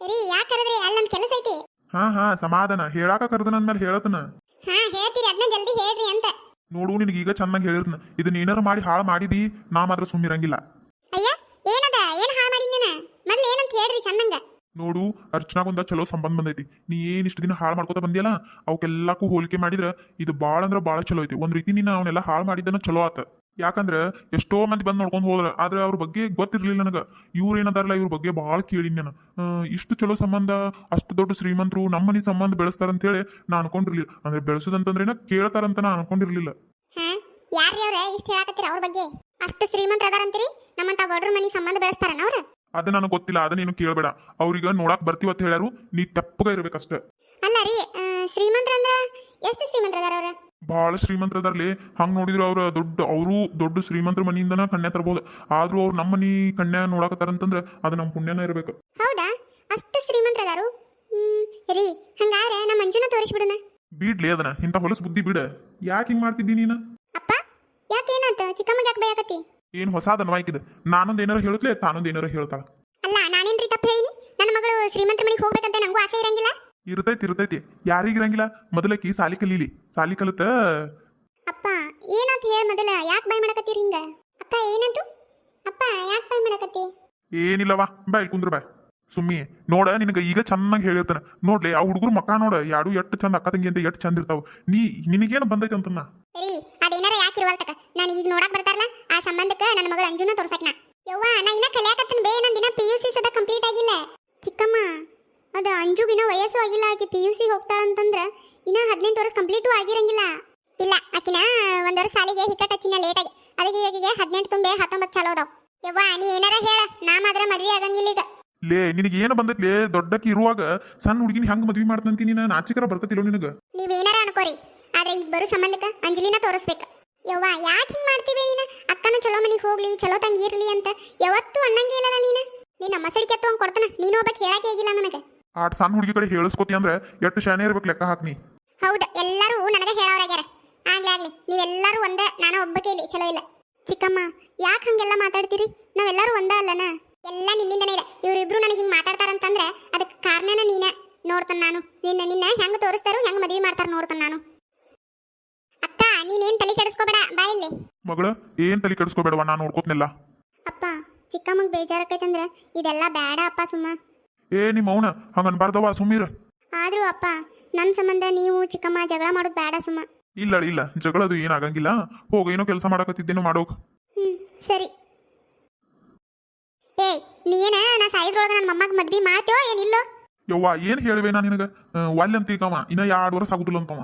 ರೀ ಯಾಕೆ ಕರೆದ್ರಿ? ಅಲ್ಲಿ ನಮ್ ಕೆಲಸ ಐತಿ. ಹಾ ಹಾ ಸಮಾಧಾನ. ಹೇಳಾಕ ಕರೆದನ ಅಂದ್ಮೇಲೆ ಹೇಳತನ ಹಾ ಹೇಳ್ತೀರಿ ಅದನ್ನ ಜಲ್ದಿ ಹೇಳ್ರಿ ಅಂತ. ನೋಡು ನಿನಗೆ ಈಗ ಚೆನ್ನಾಗಿ ಹೇಳಿರ್ತನ. ಇದನ್ನ ಏನಾರ ಮಾಡಿ ಹಾಳು ಮಾಡಿದಿ ನಾ ಮಾತ್ರ ಸುಮ್ಮಿರಂಗಿಲ್ಲ ಅಯ್ಯ ಏನದ? ಏನ್ ಹಾಳು ಮಾಡಿ ನೀನ? ಮೊದ್ಲು ಏನಂತ ಹೇಳ್ರಿ ಚಂದಂಗ ನೋಡು ಅರ್ಚನಾಗೊಂದ ಚಲೋ ಸಂಬಂಧ ಬಂದೈತಿ. ನೀ ಏನ್ ಇಷ್ಟು ದಿನ ಹಾಳು ಮಾಡ್ಕೋತ ಬಂದಿಯಲ್ಲ ಅವಕ್ಕೆಲ್ಲಕ್ಕೂ ಹೋಲಿಕೆ ಮಾಡಿದ್ರ ಇದು ಭಾಳ ಅಂದ್ರ ಭಾಳ ಚಲೋ ಐತಿ. ಒಂದ್ ರೀತಿ ನೀನು ಅವನ್ನೆಲ್ಲ ಹಾಳು ಮಾಡಿದ್ದನ ಚಲೋ ಆತ. ಯಾಕಂದ್ರ ಎಷ್ಟೋ ಮಂದಿ ಬಂದು ನೋಡ್ಕೊಂಡು ಹೋದ್ರ ಆದ್ರೆ ಅವ್ರ ಬಗ್ಗೆ ಗೊತ್ತಿರ್ಲಿಲ್ಲ ನನಗ. ಇವ್ರು ಏನದಾರಲ್ಲ ಇವ್ರ ಬಗ್ಗೆ ಭಾಳ ಕೇಳಿನಿ ನಾನು. ಇಷ್ಟು ಚಲೋ ಸಂಬಂಧ ಅಷ್ಟು ದೊಡ್ಡ ಶ್ರೀಮಂತರು ನಮ್ಮನಿ ಸಂಬಂಧ ಬೆಳೆಸ್ತಾರಂತೇಳಿ ನಾ ಅನ್ಕೊಂಡಿರ್ಲಿಲ್ಲ. ಅಂದ್ರೆ ಬೆಳೆಸೋದಂತಂದ್ರೆ ಕೇಳ್ತಾರಂತ ನಾ ಅನ್ಕೊಂಡಿರ್ಲಿಲ್ಲ. ಅಷ್ಟು ಶ್ರೀಮಂತರ ಅದಾರಂತೀರಿ ನಮ್ಮಂತ ಬಡ್ರ ಮನಿ ಸಂಬಂಧ ಬೆಳೆಸ್ತಾರನ ಅವ್ರ? ಅದ ನನಗೆ ಗೊತ್ತಿಲ್ಲ ಅದ ನೀನು ಕೇಳಬೇಡ. ಅವ್ರಿಗೆ ನೋಡಾಕ್ ಬರ್ತೀವತ್ ಹೇಳ್ಯಾರು ನೀ ತಪ್ಪಗ ಇರ್ಬೇಕಷ್ಟೇ. ಅಲ್ಲ ರೀ ಎಷ್ಟು ಶ್ರೀಮಂತರದಾರ ಅವ್ರ ಬಹಳ ಶ್ರೀಮಂತರದಾರ್ಲಿ. ಹಂಗ ನೋಡಿದ್ರು ಅವ್ರ ದೊಡ್ಡ ಅವರು ದೊಡ್ಡ ಶ್ರೀಮಂತರ ಮನಿಯಿಂದನ ಕಣ್ಣೆ ತರಬಹುದು ಆದ್ರೂ ಅವ್ರು ನಮ್ಮ ಮನಿ ಕನ್ಯಾ ನೋಡಕತ್ತಾರಂತಂದ್ರೆ ಅದು ನಮ್ಮ ಪುಣ್ಯನ ಇರಬೇಕು. ಹೌದಾ? ಅಷ್ಟು ಶ್ರೀಮಂತರ ಅದಾರು ಹ್ಮ್ ರೀ ಹಂಗಾದ್ರೆ ನಮ್ಮ ಮಂಜುನ ತೋರಿಸ್ಬಿಡುನ ಬಿಡ್ಲಿ ಅದನ್ನ ಇಂತ ಹೊಲಸು ಬುದ್ಧಿ ಬಿಡ. ಯಾಕೆ ಹಿಂಗ್ ಮಾಡ್ತಿದ್ದಿ ನೀನ? ಅಪ್ಪ ಯಾಕೆ ಏನಂತ ಚಿಕ್ಕಮ್ಮಗೆ ಯಾಕೆ ಬಯಕತ್ತಿ? ಏನ್ ಹೊಸಾದ ವಾಯ್ಕಿದೆ ನಾನೊಂದ್ ಏನಾರ ಹೇಳುತ್ತಲೇ ತಾನೊಂದ್ ಏನಾರ ಹೇಳ್ತಾಳ. ಅಲ್ಲ ನಾನೇನ್ರಿ ತಪ್ಪು ಹೇಳಿನಿ? ನನ್ನ ಮಗಳು ಶ್ರೀಮಂತರ ಮನೆಗೆ ಹೋಗ್ಬೇಕಂತ ನಂಗೂ ಆಸೆ ಇರಂಗಿಲ್ಲ? ಇರ್ತೈತಿ ಇರ್ತೈತಿ. ಯಾರಿಗಿರಂಗಿಲ್ಲ? ಮೊದಲಕ್ಕಿ ಸಾಲಿ ಕಲೀಲಿ. ಸಾಲಿ ಕಲಿತ ಅಪ್ಪ ಏನಂತ ಹೇಳ ಮೊದಲ? ಯಾಕೆ ಬೈ ಮಾಡಕತ್ತೀರಿ ಹಿಂಗ? ಅಕ್ಕ ಏನಂತು? ಅಪ್ಪ ಯಾಕೆ ಬೈ ಮಾಡಕತ್ತಿ? ಏನಿಲ್ಲವಾ ಬಾ ಇಲ್ಲಿ ಕುಂದ್ರ ಬಾ. ಸುಮ್ಮಿ ನೋಡ ನಿನಗ ಈಗ ಚೆನ್ನಾಗಿ ಹೇಳಿರ್ತಾನೆ. ನೋಡ್ಲಿ ಆ ಹುಡುಗರು ಮಕ್ಕ ನೋಡ ಯಾರು ಎಷ್ಟು ಚಂದ ಅಕ್ಕ ತಂಗಿ ಅಂತ ಎಷ್ಟು ಚಂದ ಇರ್ತಾವ. ನೀ ನಿನಗೇನು ಬಂದೈತೆ ಅಂತನ್ನ. ಸರಿ ಅದೇನಾರ ಯಾಕೆ ಇರುವಲ್ತಕ ನಾನು ಈಗ ನೋಡಕ್ ಬರ್ತಾರಲ್ಲ ಆ ಸಂಬಂಧಕ್ಕೆ ನನ್ನ ಮಗಳು ಅಂಜುನ ತೋರ್ಸಕ್ನ ಯವ್ವ ನಾ ಇನ್ನ ಕಲಿಯಾಕತ್ತನ ಬೇ ನನ್ನ ಪಿ ಯು ಸಿ ಸದ ಕಂಪ್ಲೀಟ್ ಆಗಿಲ್ಲ ಚಿಕ್ಕಮ್ಮ ಅದ ಅಂಜುಗಿನ ವಯಸ್ಸು ಆಗಿಲ್ಲ. ಆಕಿ ಪಿ ಯು ಸಿ ಹೋಗ್ತಾಳಂತಂದ್ರ ಇನ್ನ ಹದಿನೆಂಟು ವರ್ಷ ಕಂಪ್ಲೀಟು ಆಗಿರಂಗಿಲ್ಲ. ಇಲ್ಲ ಆಕಿನ ಒಂದ್ ವರ್ಷ ಸಾಲಿಗೆ ಹಿಕ್ಕಟ್ ಹಚ್ಚಿನ ಲೇಟ್ ಆಗಿ. ಅದಕ್ಕೆ ಈಗಿಗೆ ಹದಿನೆಂಟು ತುಂಬೆ ಹತ್ತೊಂಬತ್ತು ಚಾಲೋ ಅದಾವ. ಯವ್ವ ನೀ ಏನಾರ ಹೇಳ. ನಾ ಮಾತ್ರ ಮದ್ವೆ ಆಗಂಗಿಲ್ಲ ಈಗ. ಲೇ ನಿನಗೆ ಏನು ಬಂದೈತ್ಲೇ ದೊಡ್ಡಕ್ಕೆ ಇರುವಾಗ ಸಣ್ಣ ಹುಡುಗಿನ ಹೆಂಗ್ ಮದ್ವಿ ಮಾಡ್ತಂತಿ ನೀನು? ನಾಚಿಕರ ಬರ್ತತಿಲ್ಲೋ ನಿನಗ? ನೀವ್ ಏನಾರ ಅನ್ಕೋರಿ. ಆದ್ರೆ ಈಗ ಬರೋ ಸಂಬಂಧಕ್ಕ ಅಂಜಲಿನ ತೋರಿಸ್ಬೇಕ. ಯವ್ವ ಯಾಕೆ ಹಿಂಗ್ ಮಾಡ್ತೀವಿ ನೀನ? ಅಕ್ಕನ ಚಲೋ ಮನೆಗೆ ಹೋಗ್ಲಿ ಚಲೋ ತಂಗಿ ಇರ್ಲಿ ಅಂತ ಯಾವತ್ತೂ ಅನ್ನಂಗೆ ಇಲ್ಲಲ್ಲ ನೀನ. ನೀನ್ ಮಸಳಿ ಕೆತ್ತು ಹಂಗ್ ಕೊಡ್ತಾನ. ನೀನು ಒಬ್ಬಕ್ಕೆ ಹೇಳಕ್ಕೆ ಆಗಿಲ್ಲ ನನಗೆ. ಆಟ್ ಸಣ್ಣ ಹುಡುಗಿ ಕಡೆ ಹೇಳಿಸ್ಕೋತಿ ಅಂದ್ರೆ ಎಷ್ಟು ಶಾನೆ ಇರ್ಬೇಕು ಲೆಕ್ಕ ಹಾಕ್ನಿ. ಹೌದು ಎಲ್ಲರೂ ನನಗೆ ಹೇಳೋರಾಗ್ಯಾರ ಆಗ್ಲಿ ಆಗ್ಲಿ ನೀವೆಲ್ಲರೂ ಒಂದ ನಾನು ಒಬ್ಬಕ್ಕೆ ಇಲ್ಲಿ ಚಲೋ ಇಲ್ಲ. ಚಿಕ್ಕಮ್ಮ ಯಾಕೆ ಹಂಗೆಲ್ಲ ಮಾತಾಡ್ತೀರಿ? ನಾವೆಲ್ಲರೂ ಒಂದೇ ಅಲ್ಲನ? ಎಲ್ಲ ನಿನ್ನಿಂದನೇ ಇದೆ. ಇವರಿಬ್ರು ನನಗೆ ಹಿಂಗೆ ಮಾತಾಡ್ತಾರಂತಂದ್ರೆ ಅದಕ್ಕೆ ಕಾರಣನ ನೀನೇ. ನೋಡ್ತಾನೆ ನಾನು. ನಿನ್ನ ನಿನ್ನ ಹೆಂಗೆ ತೋರಿಸ್ತಾರೋ ಹೆಂಗೆ ಮದುವೆ ಮಾಡ್ತಾರ ನೋಡ್ತಾನೆ ನಾನು. ಅಕ್ಕ ನೀನೇನ್ ತಲೆ ಕೆಡಿಸ್ಕೋಬೇಡ ಬಾ ಇಲ್ಲಿ. ಮಗಳ ಏನು ತಲೆ ಕೆಡಿಸ್ಕೋಬೇಡವ ನಾನು ನೋಡ್ಕೋತ್ನೆಲ್ಲ. ಅಪ್ಪ ಚಿಕ್ಕಮ್ಮಗ್ ಬೇಜಾರಕ್ಕೈತಂದ್ರೆ ಇದೆಲ್ಲ ಬೇಡ ಅಪ್ಪ ಸುಮ್ಮ. ಏ ನಿಮ್ಮ ಅವನ ಹಂಗ ಅನ್ಬಾರ್ದವ ಸುಮೀರ ಆದ್ರೂ ಅಪ್ಪ ನನ್ನ ಸಂಬಂಧ ನೀವು ಚಿಕ್ಕಮ್ಮ ಜಗಳ ಮಾಡೋದು ಬೇಡ ಸುಮ್ಮ. ಇಲ್ಲ ಇಲ್ಲ ಜಗಳದು ಏನಾಗಂಗಿಲ್ಲ ಹೋಗ ಏನೋ ಕೆಲಸ ಮಾಡಕತ್ತಿದ್ದೇನೋ ಮಾಡೋಕ್ ಹ್ಮ್ ಸರಿ. ಏ ನೀನ ನಾ ಸಾಯಿದ್ರೊಳಗ ನನ್ನ ಮೊಮ್ಮಗ ಮದ್ವಿ ಮಾಡ್ತೇವೋ ಏನಿಲ್ಲೋ? ಯವ್ವ ಏನ್ ಹೇಳುವೆ ನಾ ನಿನಗ? ಒಲ್ಲೆ ಅಂತ ಈಗವ ಇನ್ನ ಎರಡು ವರ್ಷ ಆಗುದಿಲ್ಲ ಅಂತವ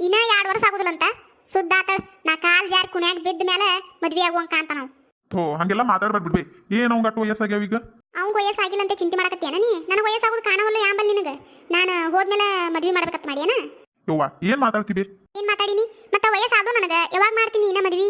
ಇನ್ನ ಎರಡು ವರ್ಷ ಆಗುದಿಲ್ಲಂತ? ಸುದ್ದ ಆತಳ ನಾ ಕಾಲ್ ಜಾರ್ ಕುಣ್ಯಾಗ ಬಿದ್ದ ಮೇಲೆ ಮದ್ವಿ ಆಗುವಂಕ ಅಂತ ನಾವು ಥೋ ಹಂಗೆಲ್ಲ ಮಾತಾಡ್ಬಾರ್ದು ಬಿಡ್ಬೇ ಏನ್ ಅವಂಗ ಅಟ್ಟು ವಯಸ್ಸಾಗ್ಯಾವ ಈಗ? ಅವ್ನ್ ವಯಸ್ಸಾಗಿಲ್ಲ ಅಂತ ಚಿಂತೆ ಮಾಡಕತ್ತೇನ ನೀ? ನನಗೆ ವಯಸ್ಸಾಗೋದು ಕಾಣವಲ್ಲ ಯಾಂಬಲ್ ನಿನಗೆ. ನಾನು ಹೋದ್ಮೇಲೆ ಮದ್ವಿ ಮಾಡ್ಬೇಕಂತ ಮಾಡ್ಯಾನ? ಯವ್ವ ಏನ್ ಮಾತಾಡ್ತಿದೆ ಏನ್ ಮಾತಾಡಿನಿ? ಮತ್ತೆ ವಯಸ್ಸಾದೋ ನನಗ. ಯಾವಾಗ ಮಾಡ್ತೀನಿ ಇನ್ನ ಮದ್ವಿ?